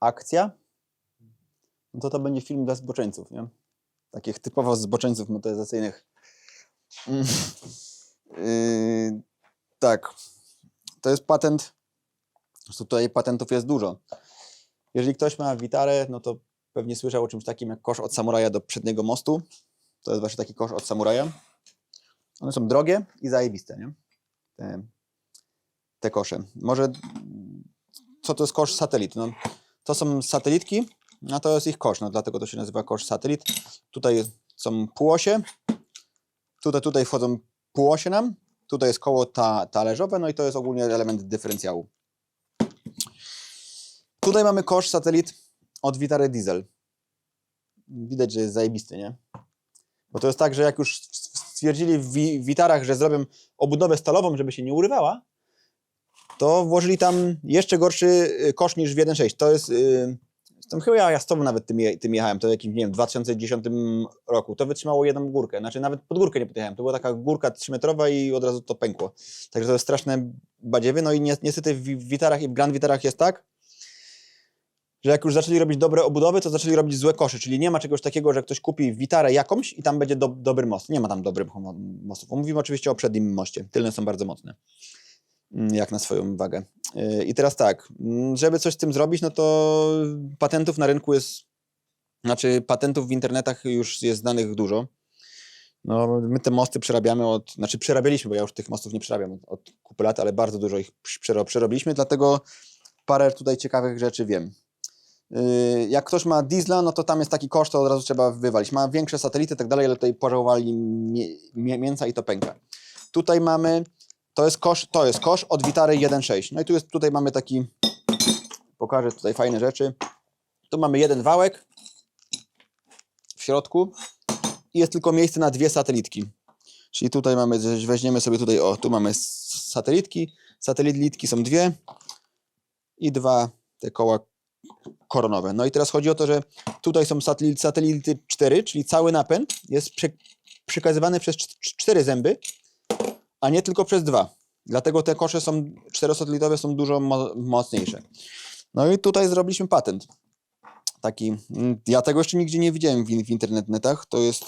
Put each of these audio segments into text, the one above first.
akcja, no to to będzie film dla zboczeńców, nie? Takich typowo zboczeńców motoryzacyjnych. Mm. Yy, tak. To jest patent. Tutaj patentów jest dużo. Jeżeli ktoś ma witarę, no to pewnie słyszał o czymś takim jak kosz od samuraja do przedniego mostu. To jest właśnie taki kosz od samuraja. One są drogie i zajebiste, nie? Te, te kosze. Może co to jest kosz satelit? No, to są satelitki, a to jest ich kosz, no dlatego to się nazywa kosz satelit. Tutaj są półosie, tutaj, tutaj wchodzą półosie nam, tutaj jest koło ta, talerzowe, no i to jest ogólnie element dyferencjału. Tutaj mamy kosz satelit od Vitary Diesel. Widać, że jest zajebisty, nie? Bo to jest tak, że jak już stwierdzili w wi- witarach, że zrobią obudowę stalową, żeby się nie urywała, to włożyli tam jeszcze gorszy y, kosz niż w 1.6. To jest. Yy, tam chyba ja, ja z tobą nawet tym, je, tym jechałem, to w jakimś, nie wiem, 2010 roku. To wytrzymało jedną górkę. Znaczy nawet pod górkę nie podjechałem. To była taka górka 3-metrowa i od razu to pękło. Także to jest straszne badziewy. No i ni niestety w wi- witarach i w Grand Witarach jest tak, że jak już zaczęli robić dobre obudowy, to zaczęli robić złe kosze. Czyli nie ma czegoś takiego, że ktoś kupi witarę jakąś i tam będzie do, dobry most. Nie ma tam dobrych mo- mostów. Mówimy oczywiście o przednim moście. Tylne są bardzo mocne. Mm, Jak na swoją wagę. Yy, I teraz tak, mm, żeby coś z tym zrobić, no to patentów na rynku jest, znaczy patentów w internetach już jest znanych dużo. No, my te mosty przerabiamy od, znaczy przerabialiśmy, bo ja już tych mostów nie przerabiam od, od kupy lat, ale bardzo dużo ich przero- przerobiliśmy, dlatego parę tutaj ciekawych rzeczy wiem. Yy, Jak ktoś ma diesla, no to tam jest taki koszt, to od razu trzeba wywalić. Ma większe satelity i tak dalej, ale tutaj pożałowali mięsa i to pęka. Tutaj mamy, to jest kosz, to jest kosz od Vitary 1.6. No i tu jest, tutaj mamy taki, pokażę tutaj fajne rzeczy. Tu mamy jeden wałek w środku i jest tylko miejsce na dwie satelitki. Czyli tutaj mamy, weźmiemy sobie tutaj, o, tu mamy satelitki, satelitki są dwie i dwa te koła koronowe. No i teraz chodzi o to, że tutaj są satelity, satelity 4, czyli cały napęd jest prze, przekazywany przez cz- cz- cztery zęby, a nie tylko przez dwa. Dlatego te kosze są czterosatelitowe są dużo mo mocniejsze. No i tutaj zrobiliśmy patent. Taki, mm, ja tego jeszcze nigdzie nie widziałem w, w internetach. To jest,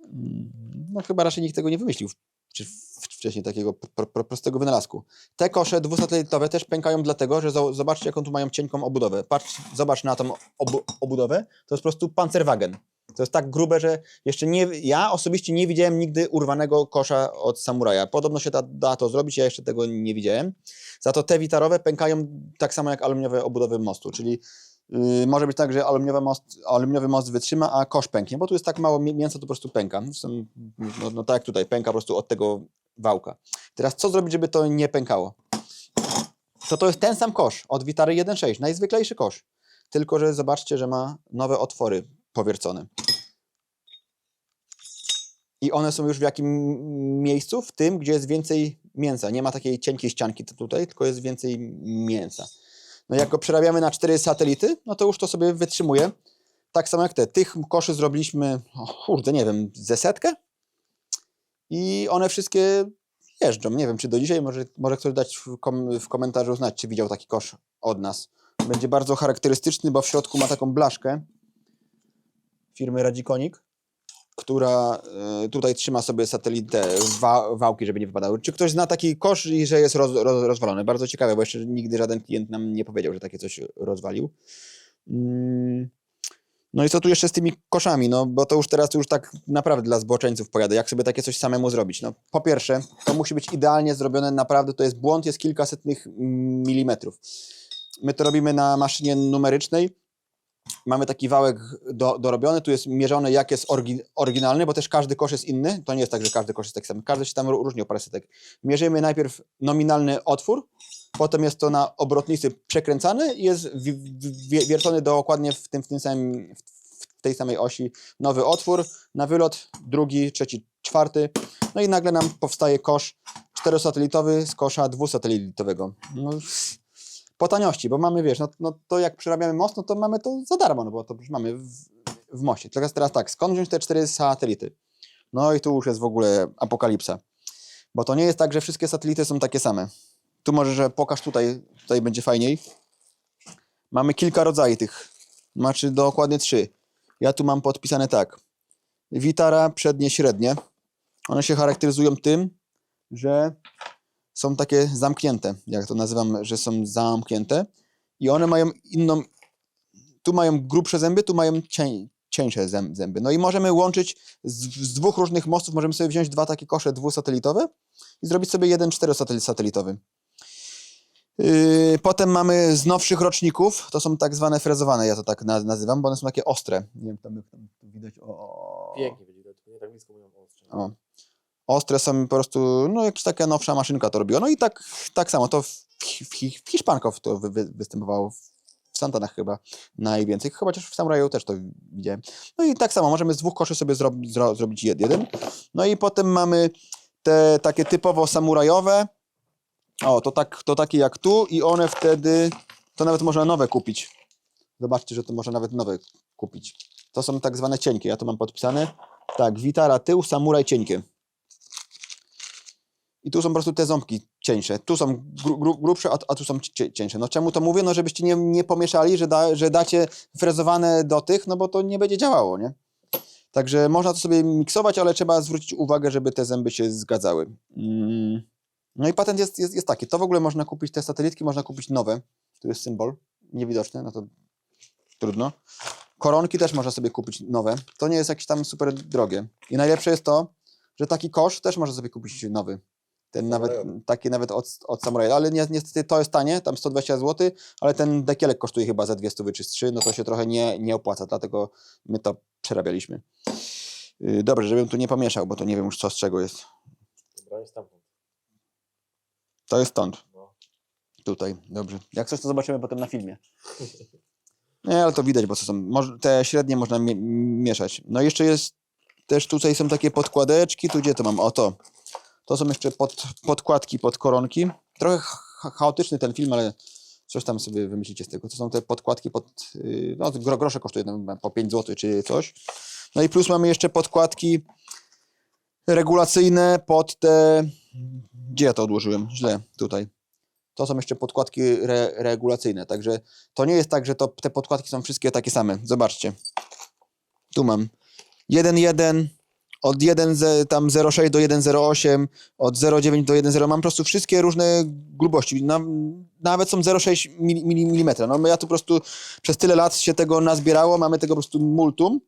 mm, no chyba raczej nikt tego nie wymyślił czy wcześniej takiego pro, pro, prostego wynalazku. Te kosze dwusatelitowe też pękają dlatego, że zo- zobaczcie jaką tu mają cienką obudowę. Patrz, zobacz na tą obu obudowę, to jest po prostu pancerwagen. To jest tak grube, że jeszcze nie, ja osobiście nie widziałem nigdy urwanego kosza od samuraja. Podobno się da, da to zrobić, ja jeszcze tego nie widziałem. Za to te witarowe pękają tak samo jak aluminiowe obudowy mostu, czyli yy, może być tak, że aluminiowy most, aluminiowy most wytrzyma, a kosz pęknie, bo tu jest tak mało mię- mięsa, to po prostu pęka. Zresztą, no, no tak jak tutaj, pęka po prostu od tego wałka. Teraz co zrobić, żeby to nie pękało? To to jest ten sam kosz od Witary 1.6, najzwyklejszy kosz. Tylko, że zobaczcie, że ma nowe otwory powiercone. I one są już w jakim miejscu? W tym, gdzie jest więcej mięsa. Nie ma takiej cienkiej ścianki tu- tutaj, tylko jest więcej mięsa. No jak go przerabiamy na cztery satelity, no to już to sobie wytrzymuje. Tak samo jak te. Tych koszy zrobiliśmy, o kurde, nie wiem, ze setkę? I one wszystkie jeżdżą. Nie wiem, czy do dzisiaj, może, może ktoś dać w, kom, w komentarzu znać, czy widział taki kosz od nas. Będzie bardzo charakterystyczny, bo w środku ma taką blaszkę firmy Radzikonik, która e, tutaj trzyma sobie satelitę, wa, wałki, żeby nie wypadały. Czy ktoś zna taki kosz i że jest roz, roz, rozwalony? Bardzo ciekawe, bo jeszcze nigdy żaden klient nam nie powiedział, że takie coś rozwalił. Mm. No i co tu jeszcze z tymi koszami? No bo to już teraz już tak naprawdę dla zboczeńców pojadę. Jak sobie takie coś samemu zrobić? No po pierwsze, to musi być idealnie zrobione, naprawdę to jest błąd, jest kilkasetnych milimetrów. My to robimy na maszynie numerycznej. Mamy taki wałek do, dorobiony, tu jest mierzone jak jest orgi, oryginalny, bo też każdy kosz jest inny. To nie jest tak, że każdy kosz jest taki sam. Każdy się tam ró- różni o parę setek. Mierzymy najpierw nominalny otwór, potem jest to na obrotnicy przekręcany i jest wi- wi- wiercony dokładnie w, tym, w, tym samym, w tej samej osi nowy otwór, na wylot drugi, trzeci, czwarty. No i nagle nam powstaje kosz czterosatelitowy z kosza dwusatelitowego. No, po taniości, bo mamy, wiesz, no, no to jak przerabiamy most, no to mamy to za darmo, no bo to już mamy w, w moście. Teraz, teraz tak, skąd wziąć te cztery satelity? No i tu już jest w ogóle apokalipsa. Bo to nie jest tak, że wszystkie satelity są takie same. Tu może, że pokaż tutaj, tutaj będzie fajniej. Mamy kilka rodzajów tych. Znaczy dokładnie trzy. Ja tu mam podpisane tak. Witara przednie, średnie. One się charakteryzują tym, że są takie zamknięte, jak to nazywam, że są zamknięte i one mają inną, tu mają grubsze zęby, tu mają cień, cieńsze zęb, zęby. No i możemy łączyć z, z dwóch różnych mostów, możemy sobie wziąć dwa takie kosze dwusatelitowe i zrobić sobie jeden czterosatelitowy. Yy, potem mamy z nowszych roczników, to są tak zwane frezowane, ja to tak na, nazywam, bo one są takie ostre. Nie wiem, tam, tam tu widać. O, o, Pięknie nie tak blisko mówią ostrze. o. Ostre są po prostu, no jakaś taka nowsza maszynka to robiła. No i tak, tak samo, to w, w, w Hiszpankow to wy, wy, występowało, w Santanach chyba najwięcej, chyba chociaż w Samuraju też to widziałem. No i tak samo, możemy z dwóch koszy sobie zro, zro, zrobić jed, jeden. No i potem mamy te takie typowo samurajowe, o, to, tak, to takie jak tu i one wtedy, to nawet można nowe kupić. Zobaczcie, że to można nawet nowe kupić. To są tak zwane cienkie, ja to mam podpisane. Tak, witara tył, samuraj cienkie. I tu są po prostu te ząbki cieńsze. Tu są gru, gru, grubsze, a, a tu są cie, cieńsze. No czemu to mówię? No żebyście nie, nie pomieszali, że, da, że dacie frezowane do tych, no bo to nie będzie działało, nie? Także można to sobie miksować, ale trzeba zwrócić uwagę, żeby te zęby się zgadzały. Mm. No i patent jest, jest, jest taki. To w ogóle można kupić, te satelitki można kupić nowe. Tu jest symbol, niewidoczny, no to trudno. Koronki też można sobie kupić nowe. To nie jest jakieś tam super drogie. I najlepsze jest to, że taki kosz też można sobie kupić nowy. Ten nawet, taki nawet od, od Samuraja. Ale ni- niestety to jest tanie, tam 120 zł, ale ten dekielek kosztuje chyba za 200 czy z 3, no to się trochę nie, nie opłaca, dlatego my to przerabialiśmy. Yy, Dobrze, żebym tu nie pomieszał, bo to nie wiem już co z czego jest. Dobra, jest stamtąd. To jest stąd. No. Tutaj, dobrze. Jak coś to zobaczymy potem na filmie. Nie, ale to widać, bo to są, te średnie można mie- mieszać. No i jeszcze jest, też tutaj są takie podkładeczki, tu gdzie to mam, o to. Są jeszcze pod, podkładki pod koronki. Trochę cha- chaotyczny ten film, ale coś tam sobie wymyślicie z tego. To są te podkładki pod, yy, no gro, grosze kosztuje po 5 zł czy coś. No i plus mamy jeszcze podkładki regulacyjne pod te, gdzie ja to odłożyłem? Źle, tutaj. To są jeszcze podkładki re, regulacyjne, także to nie jest tak, że to, te podkładki są wszystkie takie same. Zobaczcie. Tu mam 1.1, od 1 z- tam 0,6 do 1,08, od 0,9 do 1,0. Mam po prostu wszystkie różne grubości. Na, nawet są 0,6 mm. No ja tu po prostu przez tyle lat się tego nazbierało, mamy tego po prostu multum.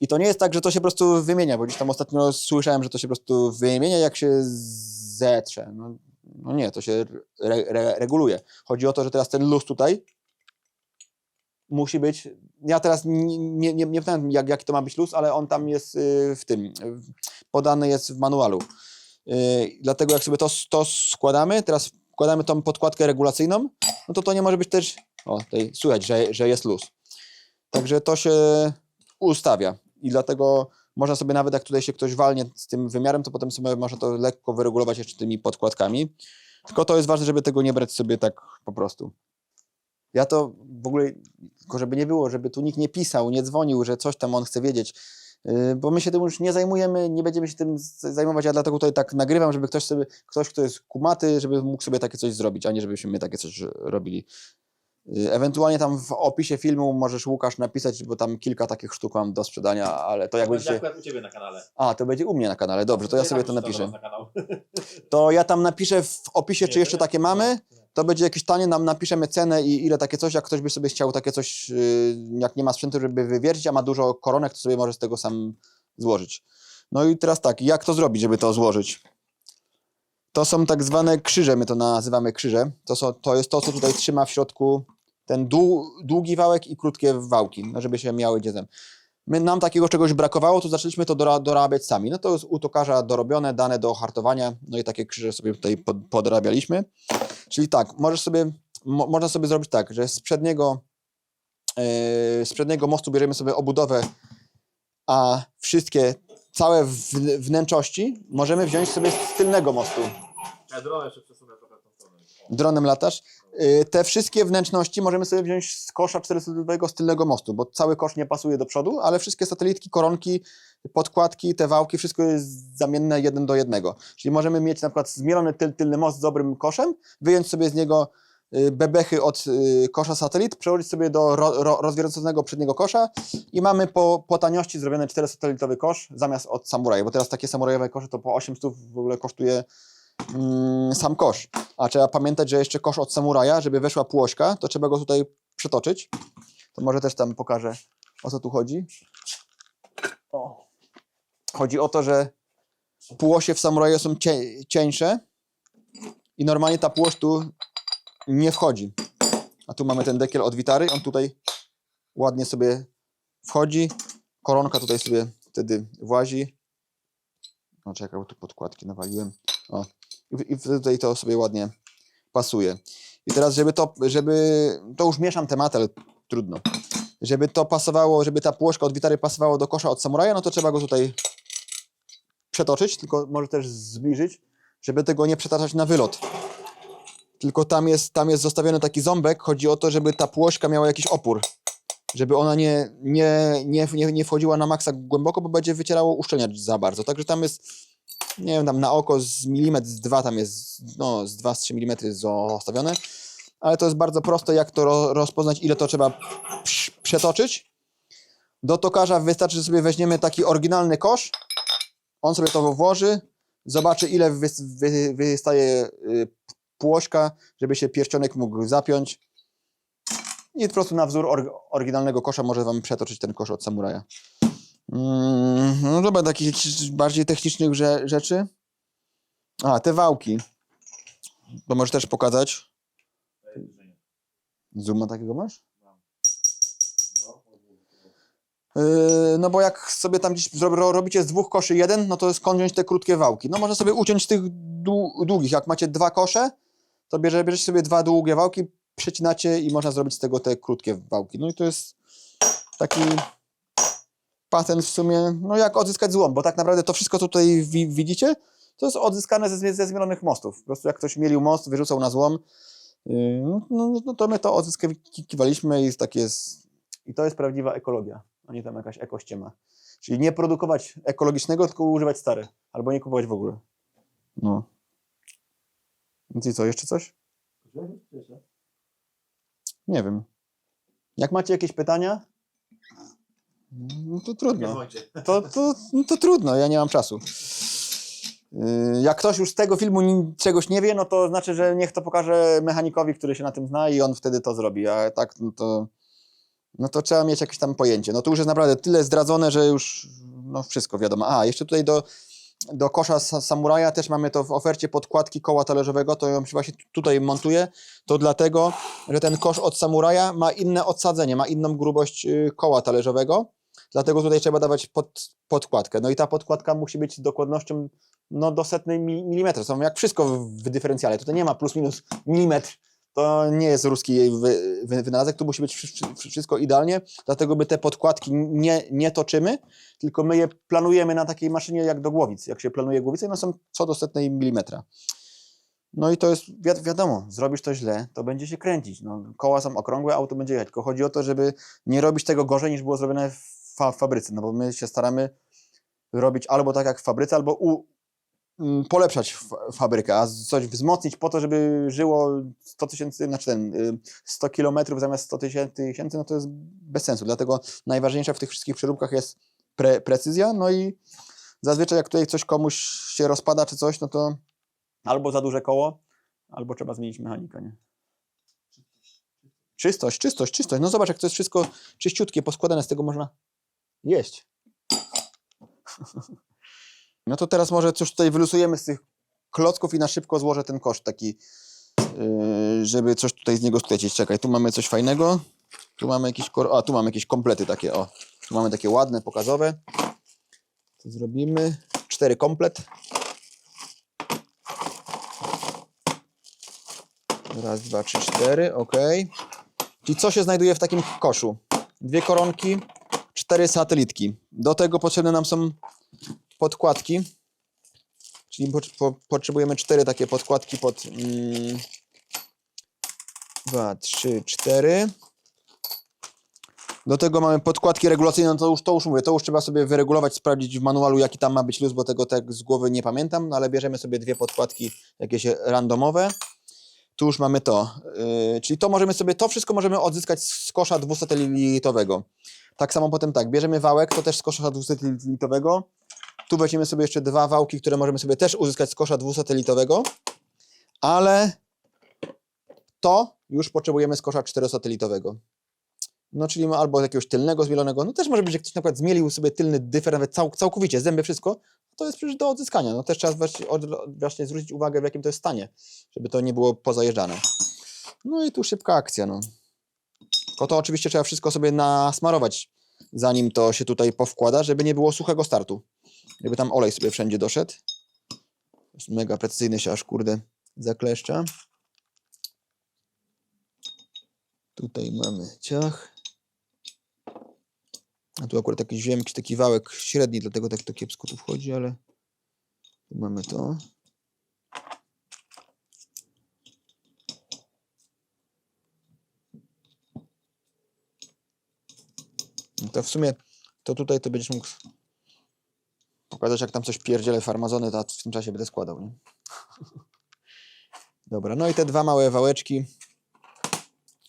I to nie jest tak, że to się po prostu wymienia, bo gdzieś tam ostatnio słyszałem, że to się po prostu wymienia, jak się zetrze. No, no nie, to się re, re, reguluje. Chodzi o to, że teraz ten luz tutaj musi być. Ja teraz nie, nie, nie, jak, jaki to ma być luz, ale on tam jest y, w tym. y, Podany jest w manualu. Y, Dlatego jak sobie to, to składamy, teraz wkładamy tą podkładkę regulacyjną, no to to nie może być też. O, tutaj słychać, że, że jest luz. Także to się ustawia. I dlatego można sobie nawet, jak tutaj się ktoś walnie z tym wymiarem, to potem sobie można to lekko wyregulować jeszcze tymi podkładkami. Tylko to jest ważne, żeby tego nie brać sobie tak po prostu. Ja to w ogóle, tylko żeby nie było, żeby tu nikt nie pisał, nie dzwonił, że coś tam on chce wiedzieć, yy, bo my się tym już nie zajmujemy, nie będziemy się tym zajmować, ja dlatego tutaj tak nagrywam, żeby ktoś sobie, ktoś, kto jest kumaty, żeby mógł sobie takie coś zrobić, a nie żebyśmy my takie coś robili. Yy, Ewentualnie tam w opisie filmu możesz Łukasz napisać, bo tam kilka takich sztuk mam do sprzedania, ale to jak będzie będziecie... akurat u Ciebie na kanale. A, to będzie u mnie na kanale, dobrze, to ja sobie to napiszę. To ja tam napiszę w opisie, czy jeszcze takie mamy, No. To będzie jakieś tanie, nam napiszemy cenę i ile takie coś, jak ktoś by sobie chciał takie coś, yy, jak nie ma sprzętu, żeby wywiercić, a ma dużo koronek, to sobie może z tego sam złożyć. No i teraz tak, jak to zrobić, żeby to złożyć? To są tak zwane krzyże, my to nazywamy krzyże. To, są, to jest to, co tutaj trzyma w środku ten dłu, długi wałek i krótkie wałki, no żeby się miały dziedzem. My, nam takiego czegoś brakowało, to zaczęliśmy to dora, dorabiać sami. No to jest u tokarza dorobione, dane do hartowania, no i takie krzyże sobie tutaj pod, podrabialiśmy. Czyli tak, możesz sobie, mo, można sobie zrobić tak, że z przedniego, yy, z przedniego mostu bierzemy sobie obudowę, a wszystkie, całe wn- wnętrzości możemy wziąć sobie z tylnego mostu. Ja jeszcze przesunę trochę w tą stronę. O. Dronem latasz. Yy, Te wszystkie wnętrzności możemy sobie wziąć z kosza 400 z tylnego mostu, bo cały kosz nie pasuje do przodu, ale wszystkie satelitki, koronki, podkładki, te wałki, wszystko jest zamienne jeden do jednego. Czyli możemy mieć na przykład zmielony tyl, tylny most z dobrym koszem, wyjąć sobie z niego y, bebechy od y, kosza satelit, przełożyć sobie do ro, ro, rozwierconego przedniego kosza i mamy po, po taniości zrobiony 4-satelitowy kosz zamiast od samuraja, bo teraz takie samurajowe kosze to po 800 w ogóle kosztuje mm, sam kosz. A trzeba pamiętać, że jeszcze kosz od samuraja, żeby weszła płośka, to trzeba go tutaj przetoczyć. To może też tam pokażę, o co tu chodzi. O. Chodzi o to, że płosie w samuraju są cie, cieńsze i normalnie ta płoś tu nie wchodzi. A tu mamy ten dekiel od witary, on tutaj ładnie sobie wchodzi. Koronka tutaj sobie wtedy włazi. No czekaj, bo tu podkładki nawaliłem. O. I, tutaj to sobie ładnie pasuje. I teraz, żeby to, żeby, to już mieszam temat, ale trudno. Żeby to pasowało, żeby ta płoszka od witary pasowała do kosza od samuraja, no to trzeba go tutaj przetoczyć, tylko może też zbliżyć, żeby tego nie przetaczać na wylot. Tylko tam jest, tam jest zostawiony taki ząbek, chodzi o to, żeby ta płoszka miała jakiś opór. Żeby ona nie, nie, nie, nie, nie wchodziła na maksa głęboko, bo będzie wycierało uszczelniacz za bardzo. Także tam jest, nie wiem, tam na oko z milimetr, z dwa tam jest, no z 2-3 mm zostawione. Ale to jest bardzo proste, jak to ro, rozpoznać, ile to trzeba przetoczyć. Do tokarza wystarczy, że sobie weźmiemy taki oryginalny kosz, on sobie to włoży, zobaczy ile wys- wy- wystaje y, płośka, żeby się pierścionek mógł zapiąć. I po prostu na wzór or- oryginalnego kosza może wam przetoczyć ten kosz od samuraja. Mm, no dobra, takich bardziej technicznych rze- rzeczy. A, te wałki. To możesz też pokazać. Zooma takiego masz? No, Yy, no bo jak sobie tam gdzieś robicie z dwóch koszy jeden, no to skąd wziąć te krótkie wałki? No można sobie uciąć tych dłu- długich. Jak macie dwa kosze, to bierze, bierzecie sobie dwa długie wałki, przecinacie i można zrobić z tego te krótkie wałki. No i to jest taki patent w sumie, no jak odzyskać złom, bo tak naprawdę to wszystko, co tutaj wi- widzicie, to jest odzyskane ze, ze zmielonych mostów. Po prostu jak ktoś mielił most, wyrzucał na złom, yy, no, no, no to my to odzyskiwaliśmy i tak jest, i to jest prawdziwa ekologia, a nie tam jakaś ekościema. Czyli nie produkować ekologicznego, tylko używać stare, albo nie kupować w ogóle. No. Więc i co, jeszcze coś? Nie wiem. Jak macie jakieś pytania? No to trudno. To, to, no to trudno, ja nie mam czasu. Yy, Jak ktoś już z tego filmu czegoś nie wie, no to znaczy, że niech to pokaże mechanikowi, który się na tym zna i on wtedy to zrobi. A tak, no to, no to trzeba mieć jakieś tam pojęcie. No to już jest naprawdę tyle zdradzone, że już no wszystko wiadomo. A, jeszcze tutaj do, do kosza sa- samuraja też mamy to w ofercie podkładki koła talerzowego, to ją się właśnie tutaj montuje. To dlatego, że ten kosz od samuraja ma inne odsadzenie, ma inną grubość y, koła talerzowego. Dlatego tutaj trzeba dawać pod, podkładkę. No i ta podkładka musi być z dokładnością no, do setnej mi- milimetra. Są jak wszystko w, w dyferencjale. Tutaj nie ma plus minus milimetr. To nie jest ruski wy, wy, wynalazek. Tu musi być wszy- wszy- wszystko idealnie. Dlatego my te podkładki nie, nie toczymy, tylko my je planujemy na takiej maszynie jak do głowic. Jak się planuje głowicę, no są co do setnej milimetra. No i to jest, wi wiadomo, zrobisz to źle, to będzie się kręcić. No, koła są okrągłe, auto będzie jechać. Tylko chodzi o to, żeby nie robić tego gorzej niż było zrobione w fa fabryce, no bo my się staramy robić albo tak jak w fabryce, albo u, mm, polepszać fa fabrykę, a coś wzmocnić po to, żeby żyło 100 tysięcy, znaczy ten, y, 100 kilometrów zamiast 100 tysięcy, no to jest bez sensu. Dlatego najważniejsza w tych wszystkich przeróbkach jest pre precyzja, no i zazwyczaj jak tutaj coś komuś się rozpada czy coś, no to albo za duże koło, albo trzeba zmienić mechanikę, nie? Czystość, czystość, czystość. No zobacz, jak to jest wszystko czyściutkie, poskładane, z tego można jeść. No to teraz może coś tutaj wylosujemy z tych klocków i na szybko złożę ten kosz taki, yy, żeby coś tutaj z niego sklecić. Czekaj, tu mamy coś fajnego. Tu mamy jakieś, a tu mamy jakieś komplety takie, o. Tu mamy takie ładne, pokazowe. Co zrobimy? Cztery komplet. Raz, dwa, trzy, cztery, ok. Czyli co się znajduje w takim koszu? Dwie koronki, cztery satelitki. Do tego potrzebne nam są podkładki. Czyli po, po, potrzebujemy cztery takie podkładki pod. Mm, dwa, trzy, cztery. Do tego mamy podkładki regulacyjne, no to już, to już mówię, to już trzeba sobie wyregulować, sprawdzić w manualu, jaki tam ma być luz, bo tego tak z głowy nie pamiętam, no ale bierzemy sobie dwie podkładki jakieś randomowe. Tu już mamy to. Yy, czyli to możemy sobie, to wszystko możemy odzyskać z kosza dwusatelitowego. Tak samo potem tak, bierzemy wałek, to też z kosza dwusatelitowego. Tu weźmiemy sobie jeszcze dwa wałki, które możemy sobie też uzyskać z kosza dwusatelitowego. Ale to już potrzebujemy z kosza czterosatelitowego. No, czyli ma albo jakiegoś tylnego zmielonego, no też może być, że ktoś na przykład zmielił sobie tylny dyfer, nawet cał, całkowicie, zęby, wszystko, to jest przecież do odzyskania. No też trzeba właśnie, od- właśnie zwrócić uwagę, w jakim to jest stanie, żeby to nie było pozajeżdżane. No i tu szybka akcja, no. Tylko to oczywiście trzeba wszystko sobie nasmarować, zanim to się tutaj powkłada, żeby nie było suchego startu. Żeby tam olej sobie wszędzie doszedł. Jest mega precyzyjny się aż, kurde, zakleszcza. Tutaj mamy ciach. A tu akurat jakiś wiem, jakiś taki wałek średni, dlatego tak to kiepsko tu wchodzi, ale tu mamy to. To w sumie to tutaj to będziesz mógł pokazać, jak tam coś pierdziele farmazony, to w tym czasie będę składał, nie? Dobra, no i te dwa małe wałeczki.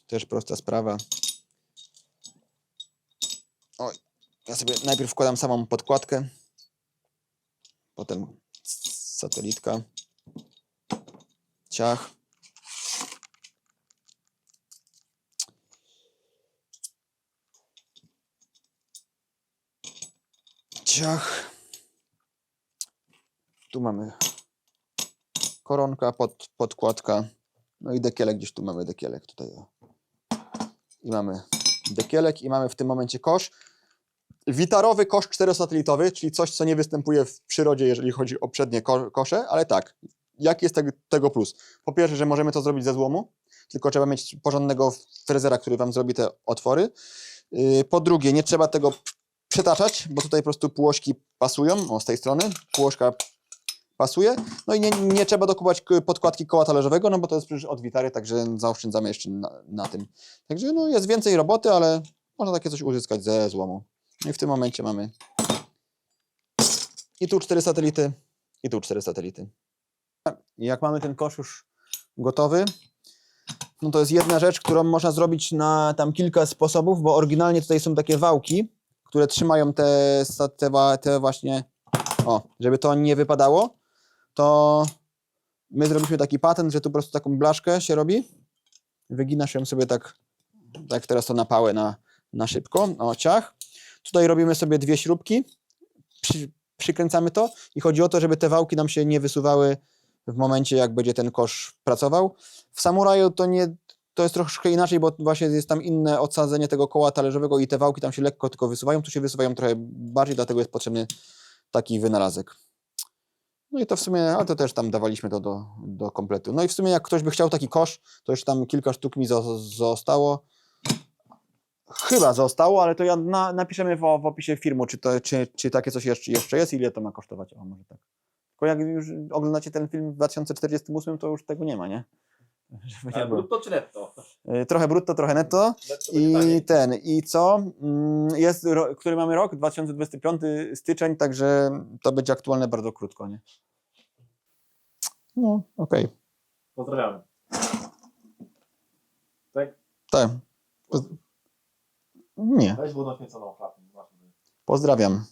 Też prosta sprawa. Oj, ja sobie najpierw wkładam samą podkładkę, potem satelitka, ciach. Ciach. Tu mamy koronka, pod, podkładka. No i dekielek, gdzieś tu mamy dekielek tutaj. I mamy dekielek i mamy w tym momencie kosz. Witarowy kosz czterosatelitowy, czyli coś, co nie występuje w przyrodzie, jeżeli chodzi o przednie ko kosze, ale tak, jaki jest tego, plus? Po pierwsze, że możemy to zrobić ze złomu, tylko trzeba mieć porządnego frezera, który Wam zrobi te otwory. Yy, Po drugie, nie trzeba tego przetaczać, bo tutaj po prostu półośki pasują, o z tej strony, półośka pasuje. No i nie, nie trzeba dokupować podkładki koła talerzowego, no bo to jest przecież od Witary, także zaoszczędzamy jeszcze na, na tym. Także no jest więcej roboty, ale można takie coś uzyskać ze złomu. No i w tym momencie mamy i tu cztery satelity, i tu cztery satelity. Jak mamy ten kosz już gotowy, no to jest jedna rzecz, którą można zrobić na tam kilka sposobów, bo oryginalnie tutaj są takie wałki, które trzymają te, te, te właśnie, o, żeby to nie wypadało, to my zrobiliśmy taki patent, że tu po prostu taką blaszkę się robi, wyginasz ją sobie tak, tak teraz to na pałę na, na szybko, o ciach. Tutaj robimy sobie dwie śrubki, przy, przykręcamy to i chodzi o to, żeby te wałki nam się nie wysuwały w momencie, jak będzie ten kosz pracował. W samuraju to nie, to jest troszkę inaczej, bo właśnie jest tam inne odsadzenie tego koła talerzowego i te wałki tam się lekko tylko wysuwają, tu się wysuwają trochę bardziej, dlatego jest potrzebny taki wynalazek. No i to w sumie, ale to też tam dawaliśmy to do, do kompletu. No i w sumie jak ktoś by chciał taki kosz, to już tam kilka sztuk mi zo- zostało. Chyba zostało, ale to ja na, napiszemy w, w opisie filmu, czy, to, czy, czy takie coś jeszcze, jeszcze jest, ile to ma kosztować. O, może tak. Tylko jak już oglądacie ten film w 2048, to już tego nie ma, nie? Żeby nie było. brutto czy netto? Y, Trochę brutto, trochę netto. I ten, i co? Mm, Jest, który mamy rok? 2025 styczeń, także to będzie aktualne bardzo krótko, nie? No, okej. Pozdrawiamy. Tak? Tak. Poz- Nie, Weź klapę. pozdrawiam.